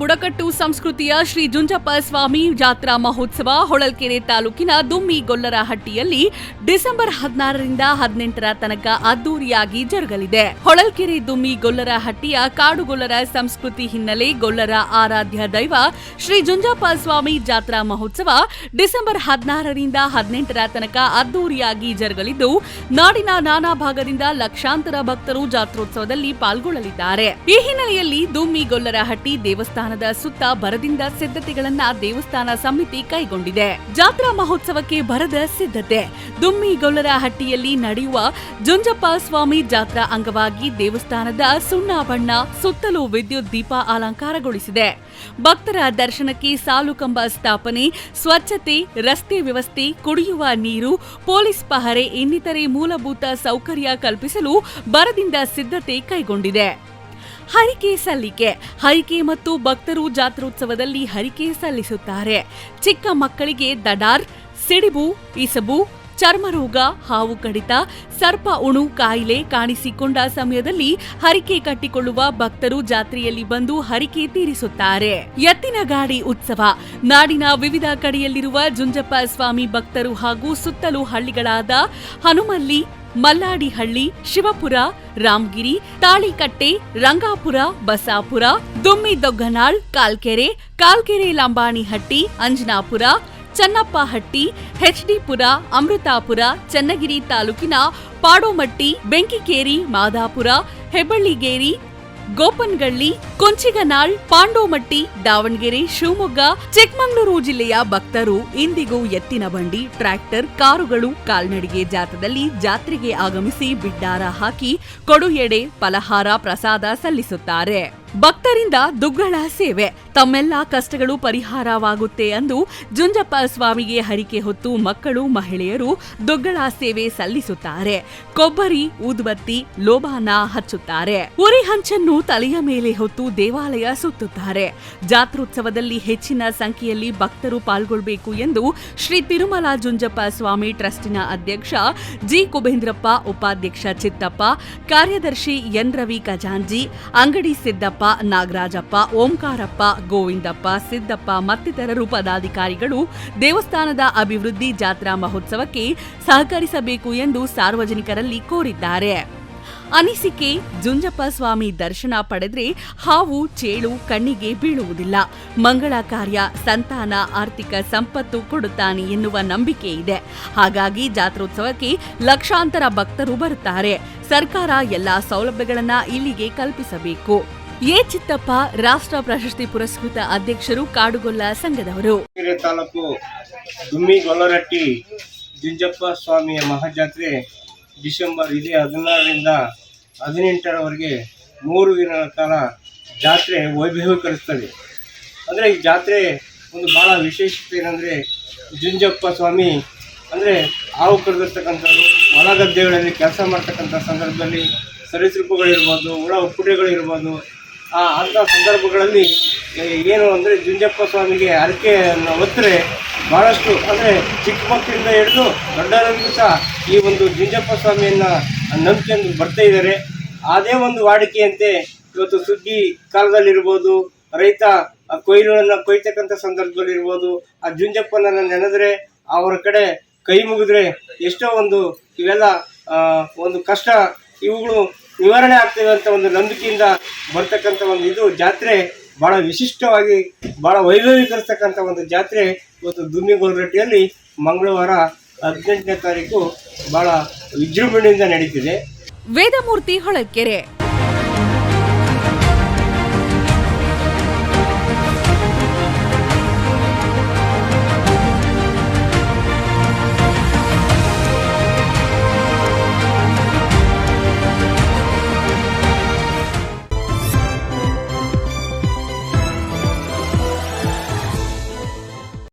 ಬುಡಕಟ್ಟು ಸಂಸ್ಕೃತಿಯ ಶ್ರೀ ಜುಂಜಪ್ಪ ಸ್ವಾಮಿ ಜಾತ್ರಾ ಮಹೋತ್ಸವ ಹೊಳಲ್ಕೆರೆ ತಾಲೂಕಿನ ದುಮ್ಮಿ ಗೊಲ್ಲರಹಟ್ಟಿಯಲ್ಲಿ ಡಿಸೆಂಬರ್ ಹದಿನಾರರಿಂದ ಹದಿನೆಂಟರ ತನಕ ಅದ್ದೂರಿಯಾಗಿ ಜರುಗಲಿದೆ. ಹೊಳಲ್ಕೆರೆ ದುಮ್ಮಿ ಗೊಲ್ಲರಹಟ್ಟಿಯ ಕಾಡುಗೊಲ್ಲರ ಸಂಸ್ಕೃತಿ ಹಿನ್ನೆಲೆ ಗೊಲ್ಲರ ಆರಾಧ್ಯ ದೈವ ಶ್ರೀ ಜುಂಜಪ್ಪ ಸ್ವಾಮಿ ಜಾತ್ರಾ ಮಹೋತ್ಸವ ಡಿಸೆಂಬರ್ ಹದಿನಾರರಿಂದ ಹದಿನೆಂಟರ ತನಕ ಅದ್ದೂರಿಯಾಗಿ ಜರುಗಲಿದ್ದು, ನಾಡಿನ ನಾನಾ ಭಾಗದಿಂದ ಲಕ್ಷಾಂತರ ಭಕ್ತರು ಜಾತ್ರೋತ್ಸವದಲ್ಲಿ ಪಾಲ್ಗೊಳ್ಳಲಿದ್ದಾರೆ. ಈ ಹಿನ್ನೆಲೆಯಲ್ಲಿ ದುಮ್ಮಿ ಗೊಲ್ಲರಹಟ್ಟಿ ದೇವಸ್ಥಾನದ ಸುತ್ತ ಬರದಿಂದ ಸಿದ್ಧತೆಗಳನ್ನ ದೇವಸ್ಥಾನ ಸಮಿತಿ ಕೈಗೊಂಡಿದೆ. ಜಾತ್ರಾ ಮಹೋತ್ಸವಕ್ಕೆ ಬರದ ಸಿದ್ಧತೆ. ದುಮ್ಮಿ ಹಟ್ಟಿಯಲ್ಲಿ ನಡೆಯುವ ಜುಂಜಪ್ಪ ಸ್ವಾಮಿ ಜಾತ್ರಾ ಅಂಗವಾಗಿ ದೇವಸ್ಥಾನದ ಸುಣ್ಣ ಬಣ್ಣ ಸುತ್ತಲೂ ವಿದ್ಯುತ್ ದೀಪ ಅಲಂಕಾರಗೊಳಿಸಿದೆ. ಭಕ್ತರ ದರ್ಶನಕ್ಕೆ ಸಾಲು ಕಂಬ ಸ್ಥಾಪನೆ, ಸ್ವಚ್ಛತೆ, ರಸ್ತೆ ವ್ಯವಸ್ಥೆ, ಕುಡಿಯುವ ನೀರು, ಪೊಲೀಸ್ ಪಹರೆ ಇನ್ನಿತರೆ ಮೂಲಭೂತ ಸೌಕರ್ಯ ಕಲ್ಪಿಸಲು ಬರದಿಂದ ಸಿದ್ಧತೆ ಕೈಗೊಂಡಿದೆ. ಹರಿಕೆ ಸಲ್ಲಿಕೆ. ಹರಿಕೆ ಮತ್ತು ಭಕ್ತರು ಜಾತ್ರೋತ್ಸವದಲ್ಲಿ ಹರಿಕೆ ಸಲ್ಲಿಸುತ್ತಾರೆ. ಚಿಕ್ಕ ಮಕ್ಕಳಿಗೆ ದಡಾರ್, ಸಿಡಿಬು, ಇಸಬು, ಚರ್ಮರೋಗ, ಹಾವು ಕಡಿತ, ಸರ್ಪ ಉಣು ಕಾಯಿಲೆ ಕಾಣಿಸಿಕೊಂಡ ಸಮಯದಲ್ಲಿ ಹರಿಕೆ ಕಟ್ಟಿಕೊಳ್ಳುವ ಭಕ್ತರು ಜಾತ್ರೆಯಲ್ಲಿ ಬಂದು ಹರಿಕೆ ತೀರಿಸುತ್ತಾರೆ. ಎತ್ತಿನ ಗಾಡಿ ಉತ್ಸವ. ನಾಡಿನ ವಿವಿಧ ಕಡೆಯಲ್ಲಿರುವ ಜುಂಜಪ್ಪ ಸ್ವಾಮಿ ಭಕ್ತರು ಹಾಗೂ ಸುತ್ತಲೂ ಹಳ್ಳಿಗಳಾದ ಹನುಮಲ್ಲಿ ಮಲ್ಲಾಡಿಹಳ್ಳಿ, ಶಿವಪುರ, ರಾಮಗಿರಿ, ತಾಳಿಕಟ್ಟೆ, ರಂಗಾಪುರ, ಬಸಾಪುರ, ದುಮ್ಮಿದೊಗ್ಗನಾಳ್, ಕಾಲ್ಕೆರೆ ಕಾಲ್ಕೆರೆ ಲಂಬಾಣಿಹಟ್ಟಿ, ಅಂಜನಾಪುರ, ಚನ್ನಪ್ಪಹಟ್ಟಿ ಹೆಚ್ಡಿಪುರ ಅಮೃತಾಪುರ, ಚನ್ನಗಿರಿ ತಾಲೂಕಿನ ಪಾಡೋಮಟ್ಟಿ, ಬೆಂಕಿಕೇರಿ, ಮಾದಾಪುರ, ಹೆಬ್ಬಳ್ಳಿಗೇರಿ ಗೋಪನ್ಗಳ್ಳಿ, ಕೊಂಚಿಗನಾಳ್, ಪಾಂಡೋಮಟ್ಟಿ, ದಾವಣಗೆರೆ, ಶಿವಮೊಗ್ಗ, ಚಿಕ್ಕಮಗಳೂರು ಜಿಲ್ಲೆಯ ಭಕ್ತರು ಇಂದಿಗೂ ಎತ್ತಿನ ಬಂಡಿ, ಟ್ರ್ಯಾಕ್ಟರ್, ಕಾರುಗಳು, ಕಾಲ್ನಡಿಗೆ ಜಾಥದಲ್ಲಿ ಜಾತ್ರೆಗೆ ಆಗಮಿಸಿ ಬಿಡ್ಡಾರ ಹಾಕಿ ಕೊಡುಎಡೆ ಫಲಹಾರ ಪ್ರಸಾದ ಸಲ್ಲಿಸುತ್ತಾರೆ. ಭಕ್ತರಿಂದ ದುಗ್ಗಳ ಸೇವೆ. ತಮ್ಮೆಲ್ಲ ಕಷ್ಟಗಳು ಪರಿಹಾರವಾಗುತ್ತೆ ಎಂದು ಜುಂಜಪ್ಪ ಸ್ವಾಮಿಗೆ ಹರಿಕೆ ಹೊತ್ತು ಮಕ್ಕಳು, ಮಹಿಳೆಯರು ದುಗ್ಗಳ ಸೇವೆ ಸಲ್ಲಿಸುತ್ತಾರೆ. ಕೊಬ್ಬರಿ, ಊದುಬತ್ತಿ, ಲೋಬಾನ ಹಚ್ಚುತ್ತಾರೆ. ಉರಿ ಹಂಚನ್ನು ತಲೆಯ ಮೇಲೆ ಹೊತ್ತು ದೇವಾಲಯ ಸುತ್ತುತ್ತಾರೆ. ಜಾತ್ರೋತ್ಸವದಲ್ಲಿ ಹೆಚ್ಚಿನ ಸಂಖ್ಯೆಯಲ್ಲಿ ಭಕ್ತರು ಪಾಲ್ಗೊಳ್ಳಬೇಕು ಎಂದು ಶ್ರೀ ತಿರುಮಲ ಜುಂಜಪ್ಪ ಸ್ವಾಮಿ ಟ್ರಸ್ಟಿನ ಅಧ್ಯಕ್ಷ ಜಿ. ಕುಬೇಂದ್ರಪ್ಪ, ಉಪಾಧ್ಯಕ್ಷ ಚಿತ್ತಪ್ಪ, ಕಾರ್ಯದರ್ಶಿ ಎನ್. ರವಿ ಖಜಾಂಜಿ, ಅಂಗಡಿ ಸಿದ್ದಪ್ಪ ನಾಗರಾಜಪ್ಪ, ಓಂಕಾರಪ್ಪ, ಗೋವಿಂದಪ್ಪ, ಸಿದ್ದಪ್ಪ ಮತ್ತಿತರರು ಪದಾಧಿಕಾರಿಗಳು ದೇವಸ್ಥಾನದ ಅಭಿವೃದ್ಧಿ ಜಾತ್ರಾ ಮಹೋತ್ಸವಕ್ಕೆ ಸಹಕರಿಸಬೇಕು ಎಂದು ಸಾರ್ವಜನಿಕರಲ್ಲಿ ಕೋರಿದ್ದಾರೆ. ಅನಿಸಿಕೆ, ಜುಂಜಪ್ಪ ಸ್ವಾಮಿ ದರ್ಶನ ಪಡೆದ್ರೆ ಹಾವು, ಚೇಳು, ಕಣ್ಣಿಗೆ ಬೀಳುವುದಿಲ್ಲ. ಮಂಗಳ ಕಾರ್ಯ, ಸಂತಾನ, ಆರ್ಥಿಕ ಸಂಪತ್ತು ಕೊಡುತ್ತಾನೆ ಎನ್ನುವ ನಂಬಿಕೆ ಇದೆ. ಹಾಗಾಗಿ ಜಾತ್ರೋತ್ಸವಕ್ಕೆ ಲಕ್ಷಾಂತರ ಭಕ್ತರು ಬರುತ್ತಾರೆ. ಸರ್ಕಾರ ಎಲ್ಲಾ ಸೌಲಭ್ಯಗಳನ್ನ ಇಲ್ಲಿಗೆ ಕಲ್ಪಿಸಬೇಕು. ಎ ಚಿತ್ತಪ್ಪ, ರಾಷ್ಟ್ರ ಪ್ರಶಸ್ತಿ ಪುರಸ್ಕೃತ ಅಧ್ಯಕ್ಷರು ಕಾಡುಗೊಲ್ಲ ಸಂಘದವರು. ತಾಲೂಕು ದುಮ್ಮಿ ಗೊಲ್ಲರಟ್ಟಿ ಜುಂಜಪ್ಪ ಸ್ವಾಮಿಯ ಮಹಾಜಾತ್ರೆ ಡಿಸೆಂಬರ್ ಇದೇ ಹದಿನಾರರಿಂದ ಹದಿನೆಂಟರವರೆಗೆ ಮೂರು ದಿನಗಳ ಕಾಲ ಜಾತ್ರೆ ವೈಭವೀಕರಿಸ್ತದೆ. ಅಂದರೆ ಈ ಜಾತ್ರೆ ಒಂದು ಭಾಳ ವಿಶೇಷತೆ ಏನಂದರೆ ಜುಂಜಪ್ಪ ಸ್ವಾಮಿ ಅಂದರೆ ಹಾವು ಕರೆದಿರ್ತಕ್ಕಂಥದ್ದು ಹೊಲ ಗದ್ದೆಗಳಲ್ಲಿ ಕೆಲಸ ಮಾಡ್ತಕ್ಕಂಥ ಸಂದರ್ಭದಲ್ಲಿ ಸರೀಸೃಪಗಳಿರ್ಬೋದು ಹುಳ ಉಪ್ಪುಟೆಗಳಿರ್ಬೋದು ಆ, ಅಂಥ ಸಂದರ್ಭಗಳಲ್ಲಿ ಏನು ಅಂದರೆ ಜುಂಜಪ್ಪ ಸ್ವಾಮಿಗೆ ಹರಕೆಯನ್ನು ಒತ್ತರೆ ಭಾಳಷ್ಟು ಅಂದರೆ ಚಿಕ್ಕ ಮಕ್ಕಳಿಂದ ಹಿಡಿದು ದೊಡ್ಡವರಿಗೂ ಸಹ ಈ ಒಂದು ಜುಂಜಪ್ಪ ಸ್ವಾಮಿಯನ್ನು ನಂಬಿಕೆಯನ್ನು ಬರ್ತಾ ಇದ್ದಾರೆ. ಅದೇ ಒಂದು ವಾಡಿಕೆಯಂತೆ ಇವತ್ತು ಸುಗ್ಗಿ ಕಾಲದಲ್ಲಿರ್ಬೋದು, ರೈತ ಕೊಯ್ಲುಗಳನ್ನು ಕೊಯ್ತಕ್ಕಂಥ ಸಂದರ್ಭದಲ್ಲಿರ್ಬೋದು, ಆ ಜುಂಜಪ್ಪನನ್ನು ನೆನೆದ್ರೆ ಅವರ ಕಡೆ ಕೈ ಮುಗಿದ್ರೆ ಎಷ್ಟೋ ಒಂದು ಇವೆಲ್ಲ ಒಂದು ಕಷ್ಟ ಇವುಗಳು ನಿವಾರಣೆ ಆಗ್ತೇವೆ ಅಂತ ಒಂದು ನಂಬಿಕೆಯಿಂದ ಬರ್ತಕ್ಕಂಥ ಒಂದು ಇದು ಜಾತ್ರೆ ಭಾಳ ವಿಶಿಷ್ಟವಾಗಿ ಭಾಳ ವೈಭವೀಕರಿಸ್ತಕ್ಕಂಥ ಒಂದು ಜಾತ್ರೆ ಇವತ್ತು ದುಮ್ಮಿಗೋಲ್ರಟ್ಟಿಯಲ್ಲಿ ಮಂಗಳವಾರ ಹದಿನೆಂಟನೇ ತಾರೀಕು ಭಾಳ ವಿಜೃಂಭಣೆಯಿಂದ ನಡೀತಿದೆ. ವೇದಮೂರ್ತಿ ಹೊಳಲ್ಕೆರೆ.